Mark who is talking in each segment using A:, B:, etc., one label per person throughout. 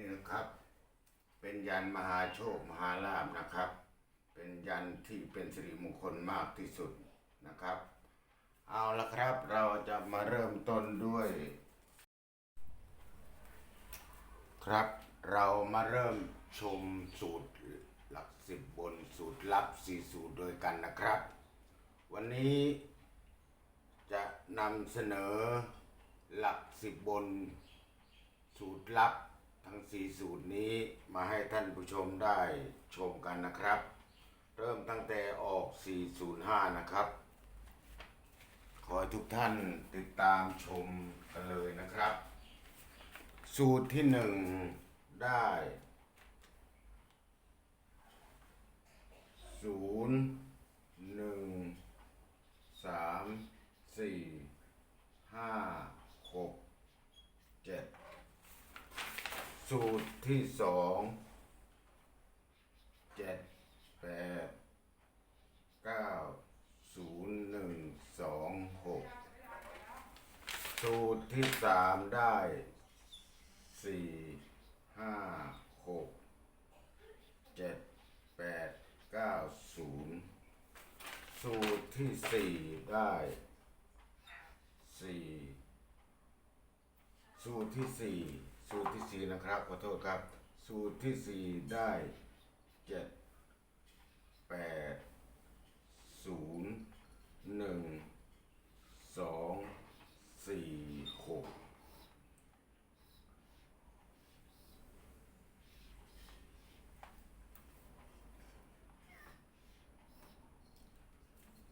A: นี่นะครับ เป็นยันมหาโชคมหาลาภนะครับ เป็นยันที่เป็นสิริมงคลมากที่สุดนะครับ เอาละครับเราจะมาเริ่มต้นด้วย ครับเรามาเริ่มชมสูตรหลักสิบบนสูตรลับสี่สูตรโดยกันนะครับ วันนี้จะนำเสนอหลักสิบบนสูตรลับ ทั้งสี่สูตรนี้มาให้ท่านผู้ชมได้ชมกันนะครับ เริ่มตั้งแต่ออก 405 นะครับ ขอให้ทุกท่านติดตามชมกันเลยนะครับ สูตรที่หนึ่งได้ศูนย์หนึ่งสามสี่ห้าหกเจ็ด สูตรที่สองเจ็ดแปดเก้าศูนย์หนึ่งสองหกสูตรที่สามได้สี่ห้าหกเจ็ดแปดเก้าศูนย์สูตรที่สี่ได้สี่สูตรที่สี่ สูตรที่สี่นะครับ ขอโทษครับ สูตรที่สี่ได้เจ็ดแปดศูนย์หนึ่งสองสี่หก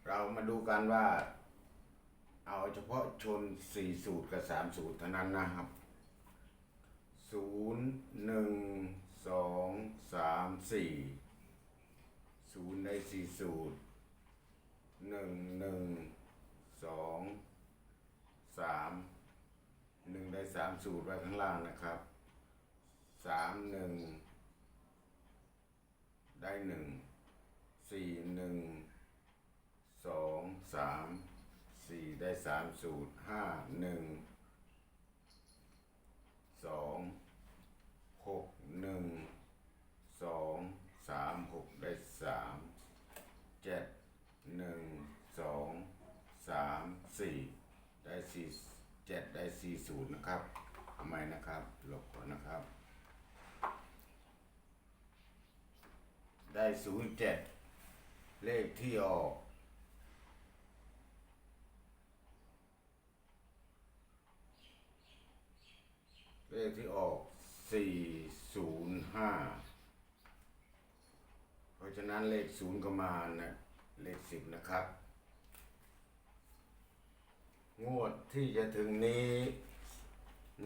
A: เรามาดูกันว่า เอาเฉพาะชนสี่สูตรกับสามสูตรเท่านั้นนะครับ ศูนย์หนึ่งสองสามสี่ศูนย์ในสี่สูตรหนึ่งหนึ่งสองสามหนึ่งได้สามสูตรไว้ข้างล่างนะครับสามหนึ่งได้หนึ่งสี่หนึ่งสองสามสี่ได้สามสูตรห้าหนึ่งสองหกหนึ่งสองสามหกได้สามเจ็ด หนึ่งสองสามสี่ได้สี่เจ็ดได้สี่สูตรนะครับทำไมนะครับหลบก่อนนะครับ ได้ศูนย์เจ็ดเลขที่ออกเลขที่ออก 405 เพราะฉะนั้นเลขศูนย์ก็มานะ เลขสิบนะครับ งวดที่จะถึงนี้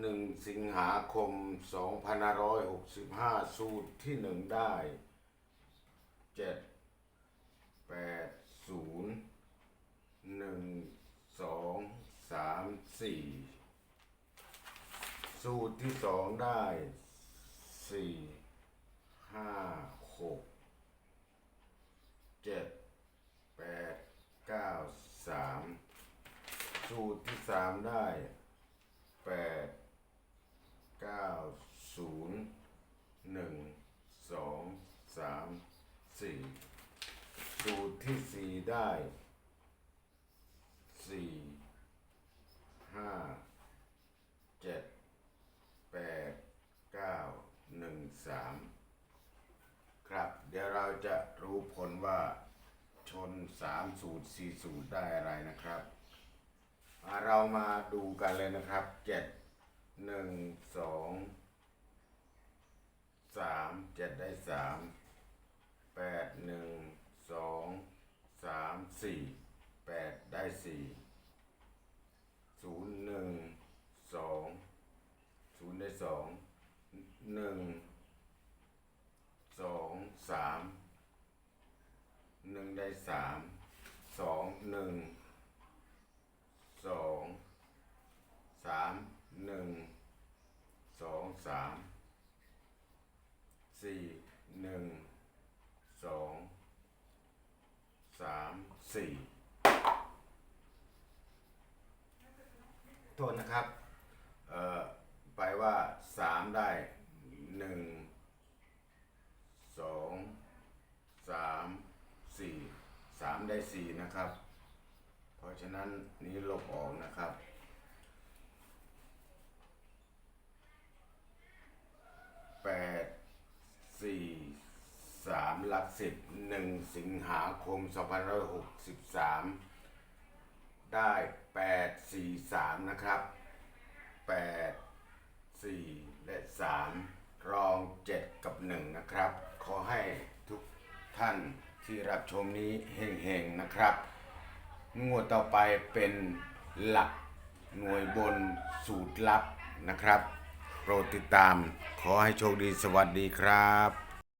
A: หนึ่งสิงหาคม 2565 สูตรที่หนึ่งได้ 7 8 0 1 2 3 4 สูตรที่สองได้ 4 5 6 7 สูตรที่สามได้แปดเก้าศูนย์หนึ่งสองสามสี่สูตรที่สี่ได้สี่ห้าเจ็ดแปดเก้าหนึ่งสามครับ เดี๋ยวเราจะรู้ผลว่าชนสามสูตรสี่สูตรได้อะไรนะครับ เรามาดูกันเลยนะครับเจ็ดหนึ่งสองสามเจ็ดได้สามแปดหนึ่งสองสามสี่แปดได้สี่ศูนย์หนึ่งสองศูนย์ได้สองหนึ่งสองสามหนึ่งได้สามสองหนึ่ง สามสี่หนึ่งสองสามสี่โทษนะครับ เอ่อ ไปว่าสามได้หนึ่งสองสามสี่สามได้สี่นะครับ เพราะฉะนั้นนี้ลบออกนะครับ แปดสี่สามหลักสิบหนึ่งสิงหาคมสองพันร้อยหกสิบสามได้แปดสี่สามนะครับแปดสี่และสามรองเจ็ดกับหนึ่งนะครับ ขอให้ทุกท่านที่รับชมนี้เฮงๆนะครับ งวดต่อไปเป็นหลักหน่วยบนสูตรลับนะครับ โปรดติดตาม ขอให้โชคดีสวัสดีครับ